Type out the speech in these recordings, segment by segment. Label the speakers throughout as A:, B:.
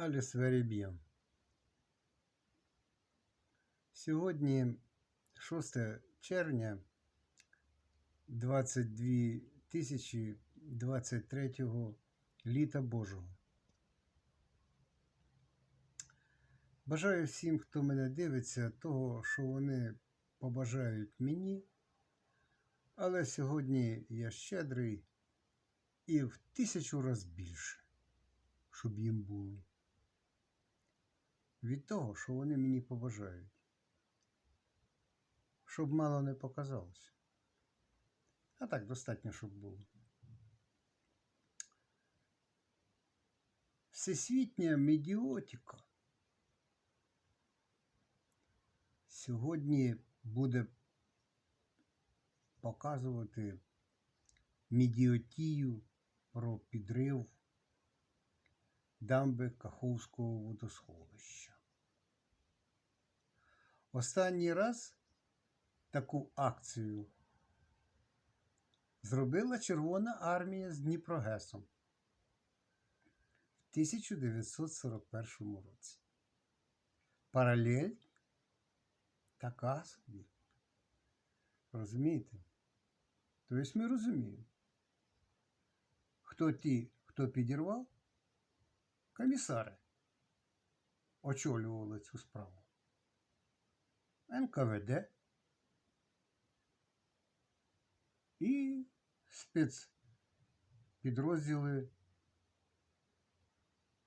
A: Аліс Вереб'єн. Сьогодні 6 червня 22 тисячі 23 літа Божого. Бажаю всім, хто мене дивиться, того, що вони побажають мені. Але сьогодні я щедрий і в тисячу раз більше, щоб їм було. Від того, що вони мені побажають. Щоб мало не показалося. А так достатньо, щоб було. Всесвітня медіотика сьогодні буде показувати медіотію про підрив дамби Каховського водосховища. Останній раз таку акцію зробила Червона армія з Дніпрогесом в 1941 році. Паралель така собі. Розумієте? Тобто ми розуміємо, хто ті, хто підірвав, комісари очолювали цю справу. НКВД і спецпідрозділи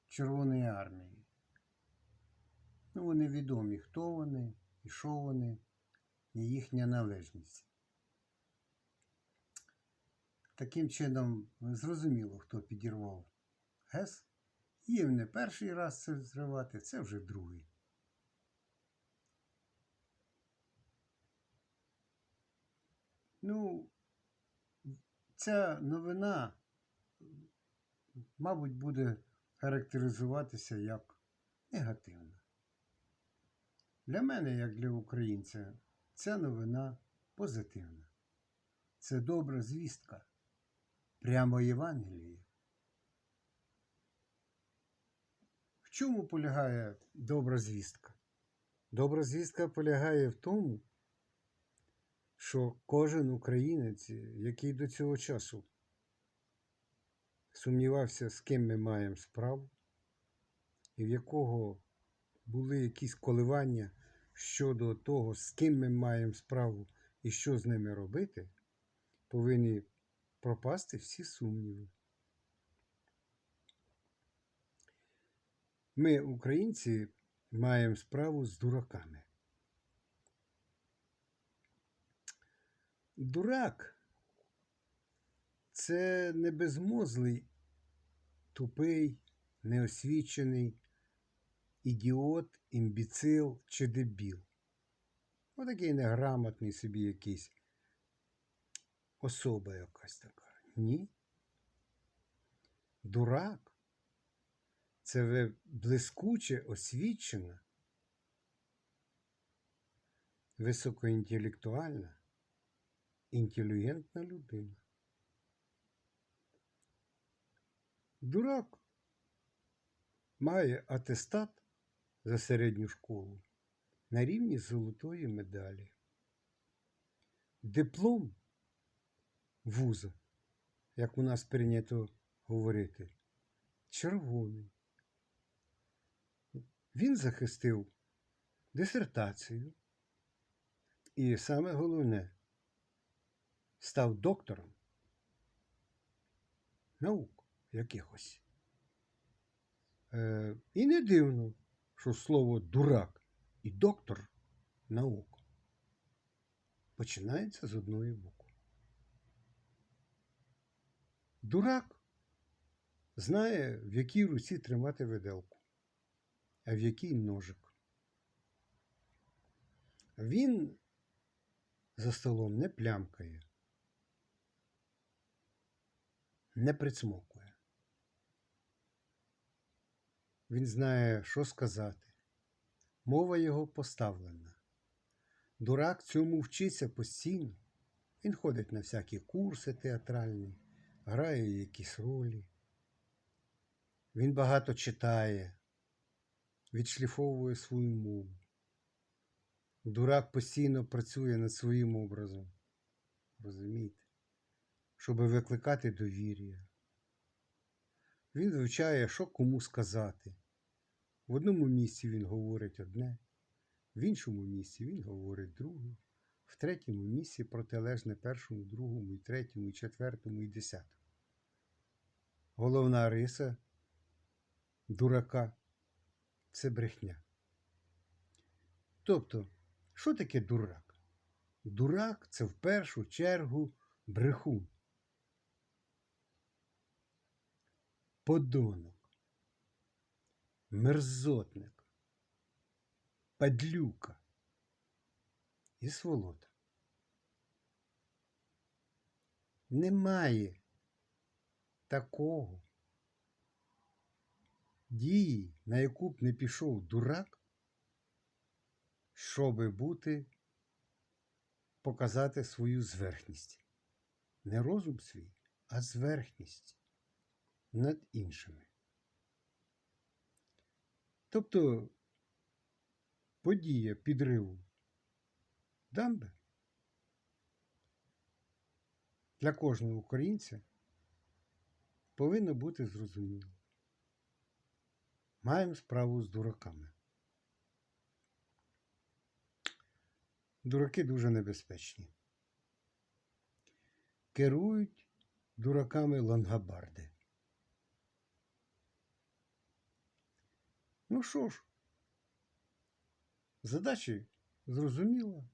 A: Червоної армії. Ну, вони відомі, хто вони і що вони, і їхня належність. Таким чином, зрозуміло, хто підірвав ГЕС. Їм не перший раз це зривати, це вже другий. Ну, ця новина, мабуть, буде характеризуватися як негативна. Для мене, як для українця, ця новина позитивна. Це добра звістка. Прямо Євангеліє. Чому полягає добра звістка? Добра звістка полягає в тому, що кожен українець, який до цього часу сумнівався, з ким ми маємо справу, і в якого були якісь коливання щодо того, з ким ми маємо справу і що з ними робити, повинні пропасти всі сумніви. Ми, українці, маємо справу з дураками. Дурак це не безмозлий, тупий, неосвічений ідіот, імбіцил чи дебіл. Отакий неграмотний собі якийсь особа якась така. Ні. Дурак це ви блискуче освічена, високоінтелектуальна, інтелігентна людина. Дурак має атестат за середню школу на рівні золотої медалі. Диплом вуза, як у нас прийнято говорити, червоний. Він захистив дисертацію і саме головне став доктором наук якихось. Е, і не дивно, що слово дурак і доктор наук починається з одної букви. Дурак знає, в якій руці тримати виделку, а в якій ножик. Він за столом не плямкає, не прицмокує. Він знає, що сказати. Мова його поставлена. Дурак цьому вчиться постійно. Він ходить на всякі курси театральні, грає якісь ролі. Він багато читає, відшліфовує свою мову. Дурак постійно працює над своїм образом. Розумієте? Щоб викликати довір'я. Він вивчає, що кому сказати. В одному місці він говорить одне, в іншому місці він говорить друге, в третьому місці протилежне першому, другому, і третьому, і четвертому, і десятому. Головна риса дурака це брехня. Тобто, що таке дурак? Дурак це в першу чергу брехун. Подонок, мерзотник, падлюка і сволота. Немає такого дії, на яку б не пішов дурак, щоби бути, показати свою зверхність. Не розум свій, а зверхність над іншими. Тобто подія підриву дамби для кожного українця повинно бути зрозуміло. Маємо справу з дураками. Дураки дуже небезпечні. Керують дураками лангабарди. Ну що ж, задачі зрозуміло.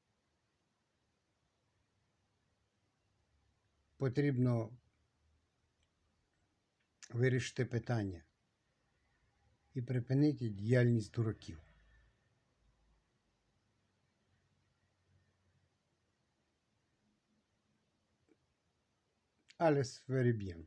A: Потрібно вирішити питання і припинити діяльність дураків. Alles very bien.